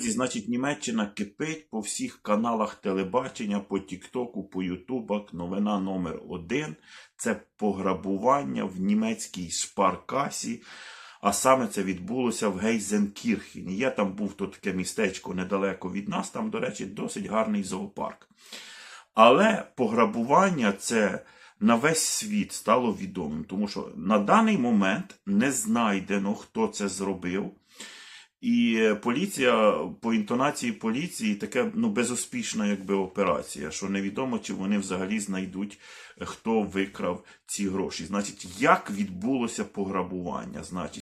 Друзі, значить, Німеччина кипить по всіх каналах телебачення, по Тіктоку, по Ютубах. Новина номер один це пограбування в німецькій шпаркасі. А саме це відбулося в Гейзенкірхені. Я там був то таке містечко недалеко від нас, там, до речі, досить гарний зоопарк. Але пограбування це на весь світ стало відомим, тому що на даний момент не знайдено, хто це зробив. І е, поліція по інтонації поліції таке ну безуспішна якби операція, що невідомо, чи вони взагалі знайдуть, е, хто викрав ці гроші. Значить, як відбулося пограбування? Значить,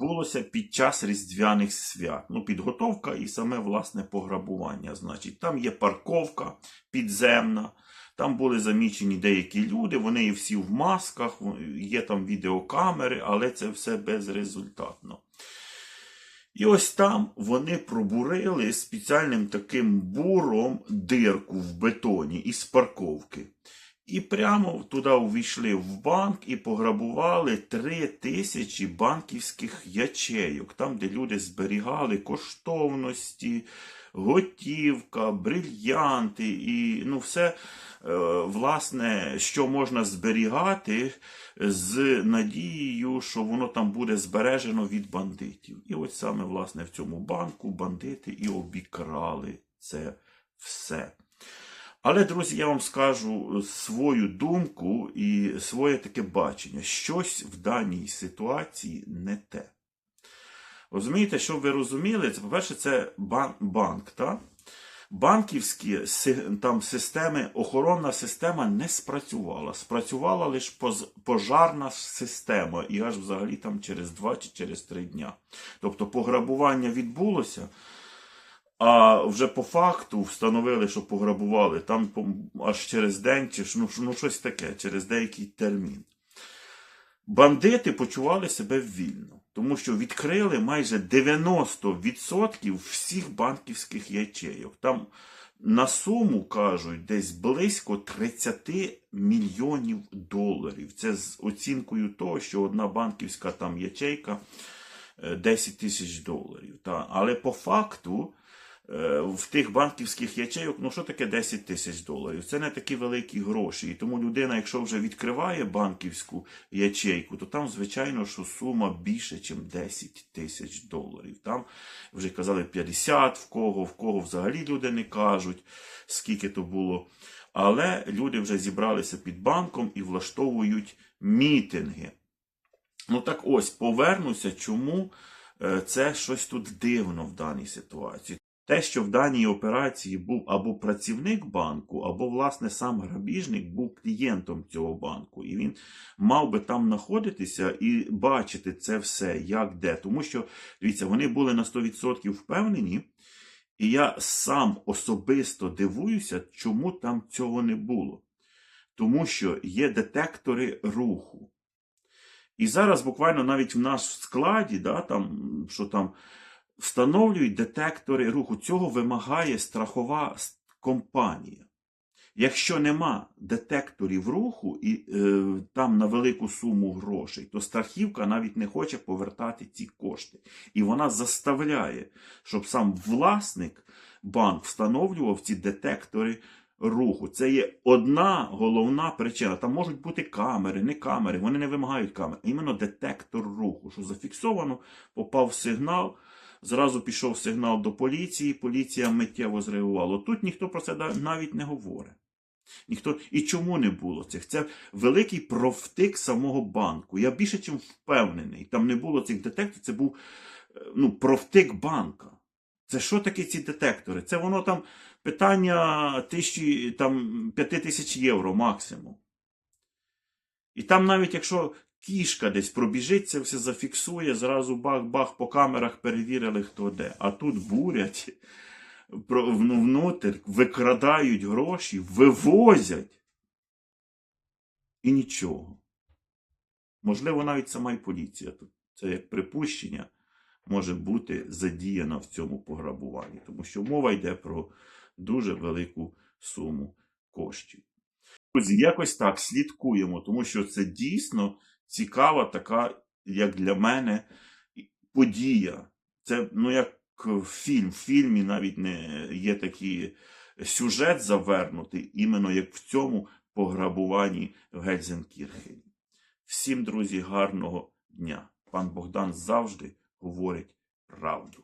відбулося під час різдвяних свят. Ну, підготовка і саме власне пограбування. Значить, там є парковка підземна. Там були замічені деякі люди, вони і всі в масках, є там відеокамери, але це все безрезультатно. І ось там вони пробурили спеціальним таким буром дирку в бетоні із парковки. І прямо туди увійшли в банк і пограбували три тисячі банківських ячейок, там, де люди зберігали коштовності, готівка, брильянти і ну, все, е, власне, що можна зберігати з надією, що воно там буде збережено від бандитів. І ось саме, власне, в цьому банку бандити і обікрали це все. Але, друзі, я вам скажу свою думку і своє таке бачення. Щось в даній ситуації не те. Розумієте, щоб ви розуміли, це, по-перше, це бан- банк. Та? Банківські там системи, охоронна система не спрацювала. Спрацювала лише пожарна система, і аж взагалі там через два чи через три дня. Тобто пограбування відбулося, а вже по факту встановили, що пограбували там аж через день, чи ну, ну щось таке, через деякий термін. Бандити почували себе вільно, тому що відкрили майже 90% всіх банківських ячейок. Там на суму кажуть десь близько 30 мільйонів доларів. Це з оцінкою того, що одна банківська там ячейка е, 10 тисяч доларів. Та. Але по факту е, в тих банківських ячейок, ну що таке 10 тисяч доларів? Це не такі великі гроші. І тому людина, якщо вже відкриває банківську ячейку, то там, звичайно, що сума більше, ніж 10 тисяч доларів. Там вже казали 50 в кого, в кого взагалі люди не кажуть, скільки то було. Але люди вже зібралися під банком і влаштовують мітинги. Ну так ось, повернуся, чому е, це щось тут дивно в даній ситуації. Те, що в даній операції був або працівник банку, або, власне, сам грабіжник був клієнтом цього банку, і він мав би там знаходитися і бачити це все, як де. Тому що, дивіться, вони були на 100% впевнені, і я сам особисто дивуюся, чому там цього не було. Тому що є детектори руху. І зараз буквально навіть в нас в складі, да, там, що там встановлюють детектори руху. Цього вимагає страхова компанія. Якщо нема детекторів руху і е, там на велику суму грошей, то страхівка навіть не хоче повертати ці кошти. І вона заставляє, щоб сам власник банк встановлював ці детектори руху. Це є одна головна причина. Там можуть бути камери, не камери, вони не вимагають камер, іменно детектор руху, що зафіксовано, попав сигнал. Зразу пішов сигнал до поліції, поліція миттєво зреагувала. Тут ніхто про це навіть не говорить. Ніхто... І чому не було цих? Це великий провтик самого банку. Я більше чим впевнений. Там не було цих детекторів, це був е, ну, провтик банка. Це що таке ці детектори? Це воно там питання тисячі, там, п'яти тисяч євро максимум. І там навіть якщо кішка десь пробіжить, це все зафіксує, зразу бах-бах по камерах перевірили, хто де. А тут бурять ну, внутрь, викрадають гроші, вивозять. І нічого. Можливо, навіть сама і поліція. Це як припущення може бути задіяна в цьому пограбуванні, тому що мова йде про дуже велику суму коштів. Якось так слідкуємо, тому що це дійсно цікава така, як для мене, подія. Це ну як фільм. В фільмі навіть не є такий сюжет завернутий, іменно як в цьому пограбуванні в Гельзенкірхені. Всім, друзі, гарного дня. Пан Богдан завжди говорить правду.